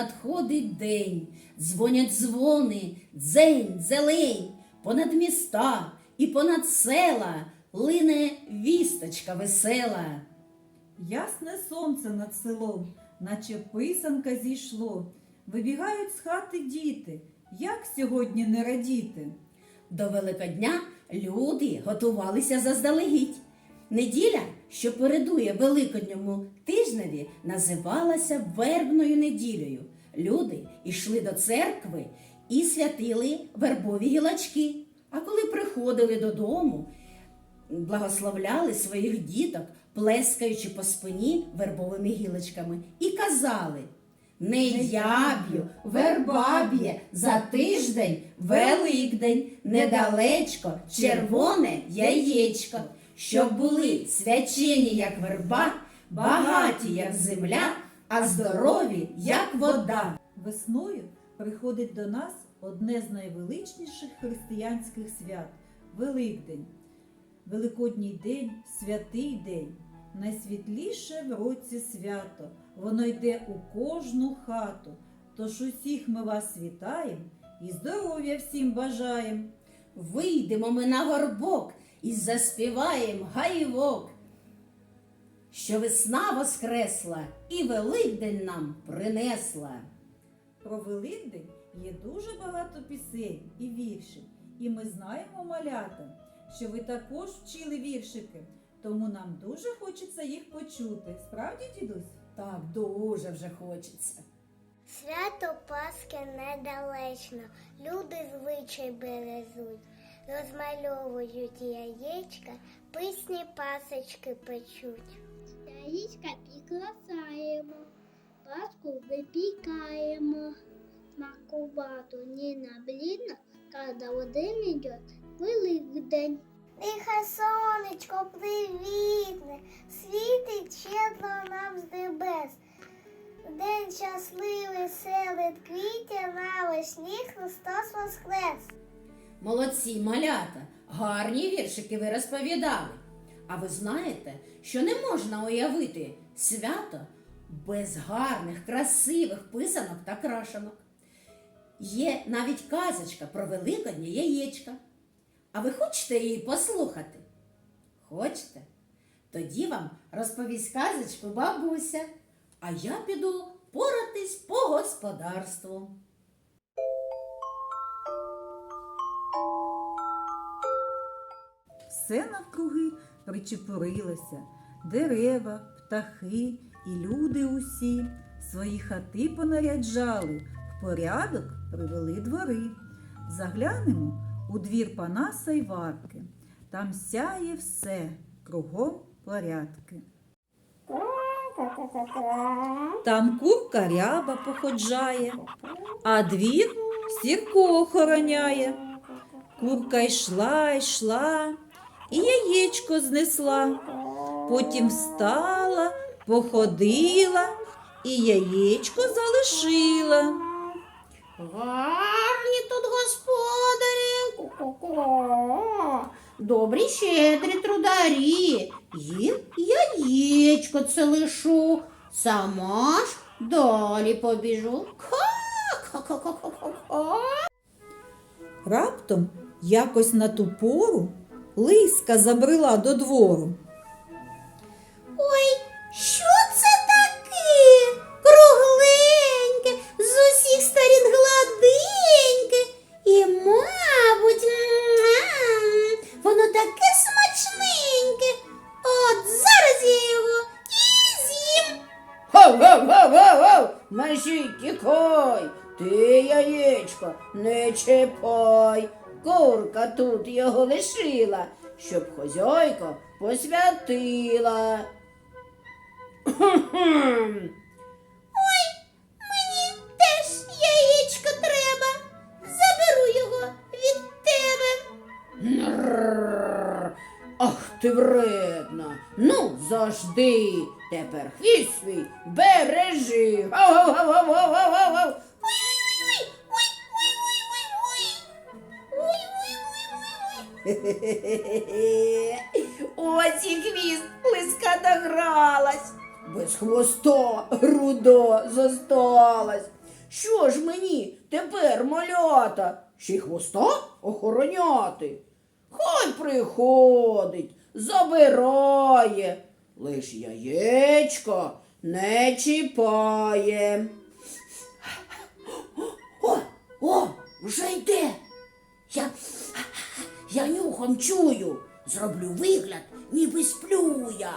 надходить день, дзвонять дзвони, дзень, зелень, понад міста і понад села лине вісточка весела. Ясне сонце над селом, наче писанка зійшло. Вибігають з хати діти. Як сьогодні не радіти? До Великодня люди готувалися заздалегідь. Неділя, що передує Великодньому тижневі, називалася вербною неділею. Люди йшли до церкви і святили вербові гілочки. А коли приходили додому, благословляли своїх діток, плескаючи по спині вербовими гілочками, і казали. Не яб'ю, верба б'є, за тиждень Великдень, недалечко червоне яєчко, щоб були свячені, як верба, багаті, як земля, а здорові, як вода. Весною приходить до нас одне з найвеличніших християнських свят Великдень. Великодній день святий день, найсвітліше в році свято. Воно йде у кожну хату. Тож усіх ми вас вітаємо і здоров'я всім бажаємо. Вийдемо ми на горбок і заспіваєм гайвок, що весна воскресла і Великдень нам принесла. Про Великдень є дуже багато пісень і віршів, і ми знаємо, малята, що ви також вчили віршики, тому нам дуже хочеться їх почути. Справді, дідусь? Так дуже вже хочеться. Свято Пасхи недалечно, люди звичай березуть, розмальовують яєчка, писні пасочки печуть. Яєчка прикрасаємо, паску випікаємо. Смакувато не наблідно, коли один йде Великдень. Нехай сонечко привітне, світить щедро нам з небес. День щасливий серед квітів навесні Христос Воскрес. Молодці, малята, гарні віршики ви розповідали. А ви знаєте, що не можна уявити свято без гарних, красивих писанок та крашенок. Є навіть казочка про великоднє яєчка. А ви хочете її послухати? Хочете? Тоді вам розповість казочку бабуся, а я піду поратись по господарству. Все навкруги причепурилося, дерева, птахи і люди усі свої хати понаряджали, в порядок привели двори. Заглянемо у двір Панаса й Варки. Там сяє все, кругом порядки. Там курка ряба походжає, а двір сірко охороняє. Курка йшла, йшла, і яєчко знесла. Потім встала, походила і яєчко залишила. Гарні тут господарі. Добрі щедрі трударі. Їм яєчко це лишу. Сама ж далі побіжу. Ка-ка-ка-ка-ка. Раптом якось на ту пору лиска забрела до двору. Ой, що це таке? Кругленьке, з усіх сторін гладеньке. І, мабуть, м, воно таке смачненьке. От зараз я його і з'їм. Гав-гав-гав-гав-гав! Межі тікай, ти яєчко не чіпай. Курка тут його лишила, щоб хозяйка посвятила. Ой, мені теж яєчко треба. Заберу його від тебе. Ах ти вредна. Ну, завжди. Тепер хвіст свій бережи. Гав-гав-гав-гав-гав-гав. Ось і хвіст лиска догралась. Без хвоста рудо зосталась. що ж мені тепер малята? Ще й хвоста охороняти? Хай приходить, забирає, лиш яєчко не чіпає. О, о, вже йде. Я, я нюхом чую. Зроблю вигляд, ніби сплю я.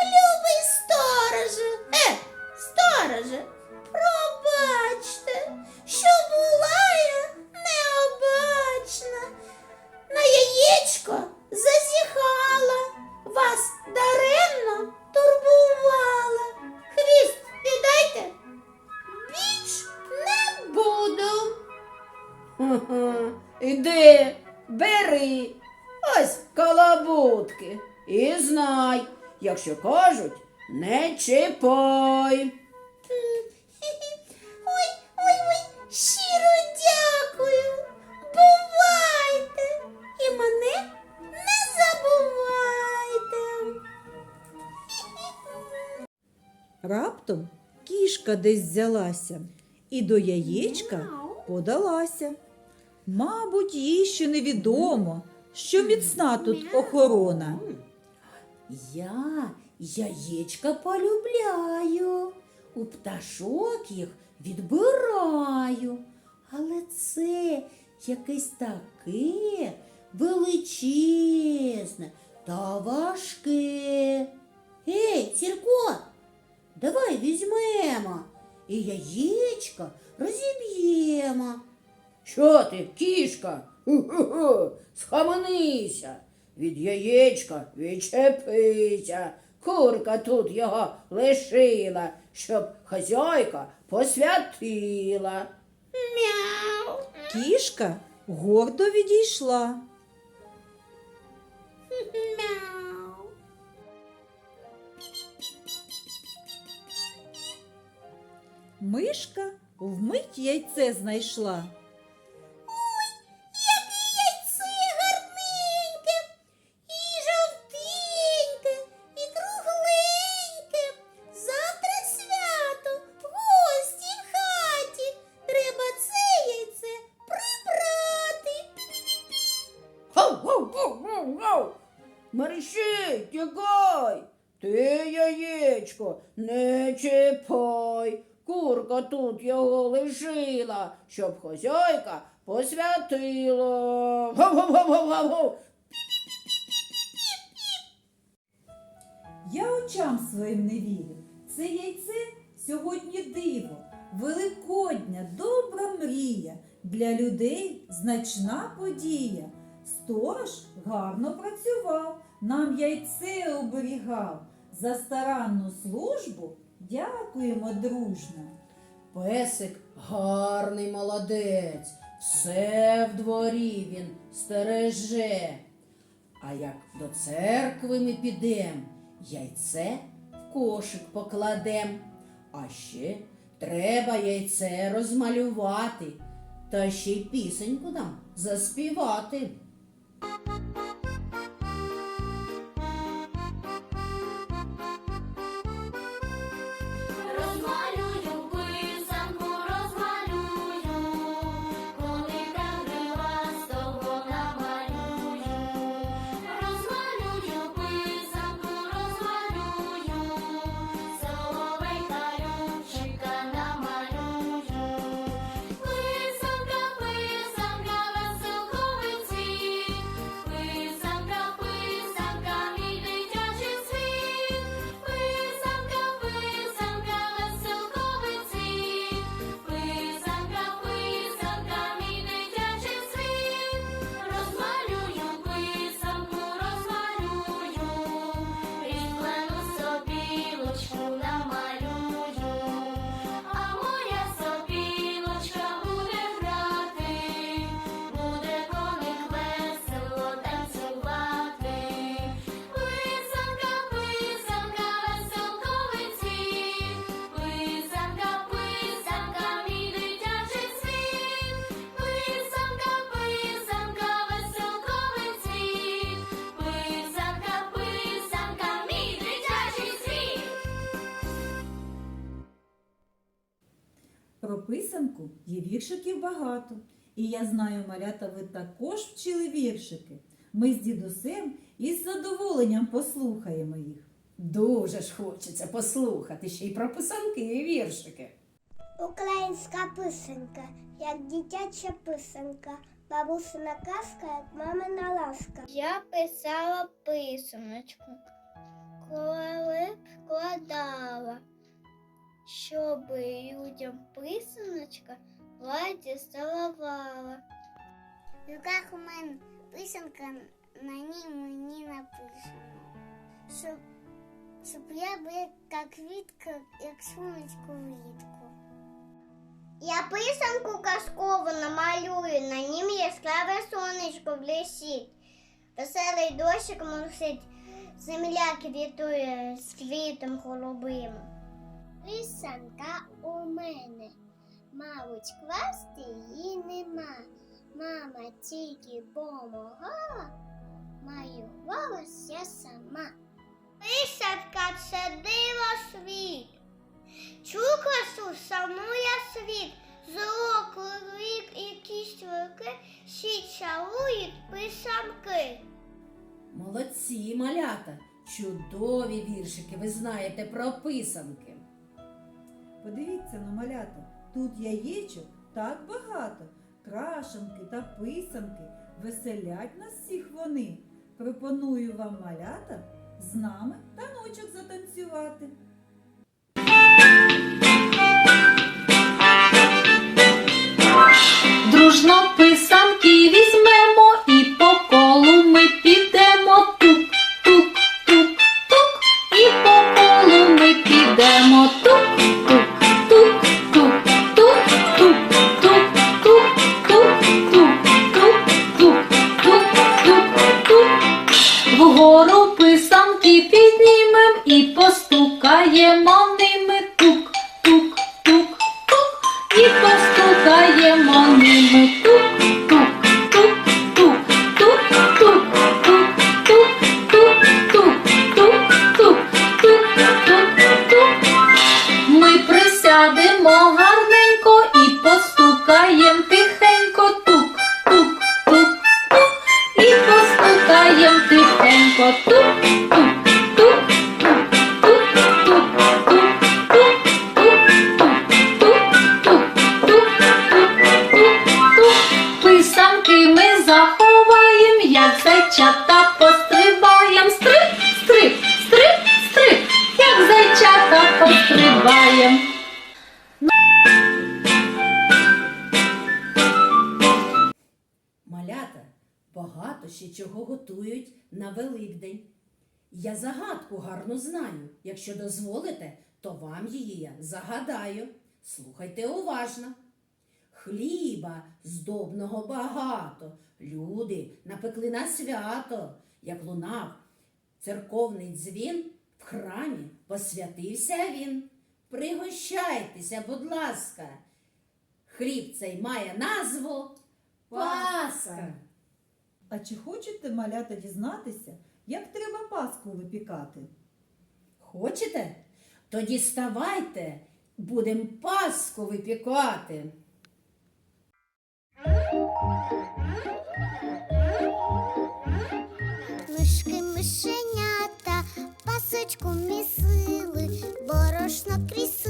Любий стороже, е, стороже, пробачте, що була я необачна. На яєчко якщо кажуть, не чіпай. Ой, ой, ой, щиро дякую. Бувайте і мене не забувайте. Раптом кішка десь взялася і до яєчка подалася. Мабуть, їй ще невідомо, що міцна тут охорона. Я яєчка полюбляю, у пташок їх відбираю. Але це якесь таке величезне та важке. Ей, Сірко, давай візьмемо і яєчка розіб'ємо. Що ти, кішка? Ху-ху-ху, схаменися. Від яєчка відчепися. Курка тут його лишила, щоб хазяйка посвятила. Мяу. Кішка гордо відійшла. Мяу. Мишка вмить яйце знайшла. Чіпай. Курка тут його лишила, щоб хозяйка посвятила. Гав-гав-гав-гав-гав! Я очам своїм не вірю. Це яйце сьогодні диво, великодня, добра мрія. Для людей значна подія. Сторож гарно працював, нам яйце оберігав. За старанну службу дякуємо дружно. Песик гарний молодець, все в дворі він стереже. А як до церкви ми підем, яйце в кошик покладем. А ще треба яйце розмалювати, та ще й пісеньку нам заспівати. Писанку є віршиків багато. І я знаю, малята, ви також вчили віршики. Ми з дідусем із задоволенням послухаємо їх. Дуже ж хочеться послухати ще й про писанки і віршики. Українська писанка, як дитяча писанка, бабусина казка, як мамина ласка. Я писала писаночку, коли вкладала, щоб людям писаночка ладі ставала. В руках у мене писанка, на ній мені написано. Щоб, щоб я був як квітка, як сонечко влітку. Я писанку казкову намалюю, на нім яскраве сонечко блищить. Веселий дощик мусить, земля квітує з квітом голубим. Писанка у мене, мабуть, класти її нема. Мама тільки помогла, малювалась я сама. Писанка це диво світ. Цю красу саму я світ. Зло, вік і кістки, всі чарують писанки. Молодці, малята! Чудові віршики ви знаєте про писанки. Подивіться на малята, тут яєчок так багато. Крашенки та писанки веселять нас всіх вони. Пропоную вам малята з нами таночок затанцювати. Дружно писанки візьмемо і по колу ми підемо тук, тук, тук, тук, і по колу ми підемо тук, багато чого готують на Великдень. Я загадку гарно знаю. Якщо дозволите, то вам її я загадаю. Слухайте уважно. Хліба здобного багато. Люди напекли на свято, як лунав церковний дзвін, в храмі посвятився він. Пригощайтеся, будь ласка. Хліб цей має назву Пасха. А чи хочете малята дізнатися, як треба паску випікати? Хочете? Тоді ставайте, будем паску випікати. Мишки мишенята, пасочку місили, борошно крісито,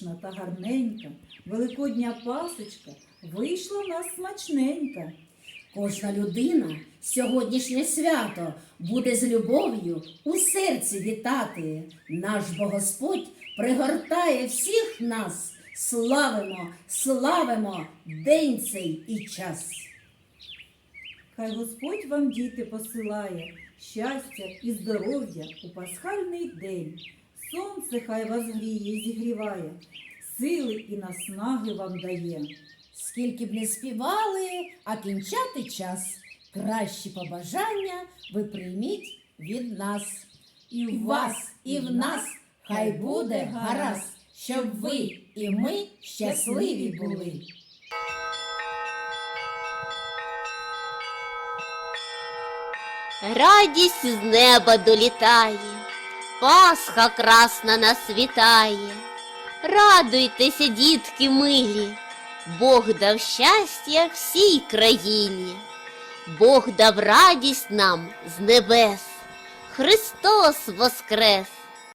пишна та гарненька. Великодня пасочка вийшла в нас смачненька. Кожна людина сьогоднішнє свято буде з любов'ю у серці вітати. Наш бо Господь пригортає всіх нас. Славимо, славимо день цей і час. Хай Господь вам діти посилає щастя і здоров'я у пасхальний день. Сонце хай вас гріє зігріває, сили і наснаги вам дає. Скільки б не співали, а кінчати час. Кращі побажання ви прийміть від нас. І в вас, і в нас хай буде гаразд, щоб ви і ми щасливі були. Радість з неба долітає, Пасха красна нас вітає. Радуйтеся, дітки милі, Бог дав щастя всій країні, Бог дав радість нам з небес, Христос воскрес!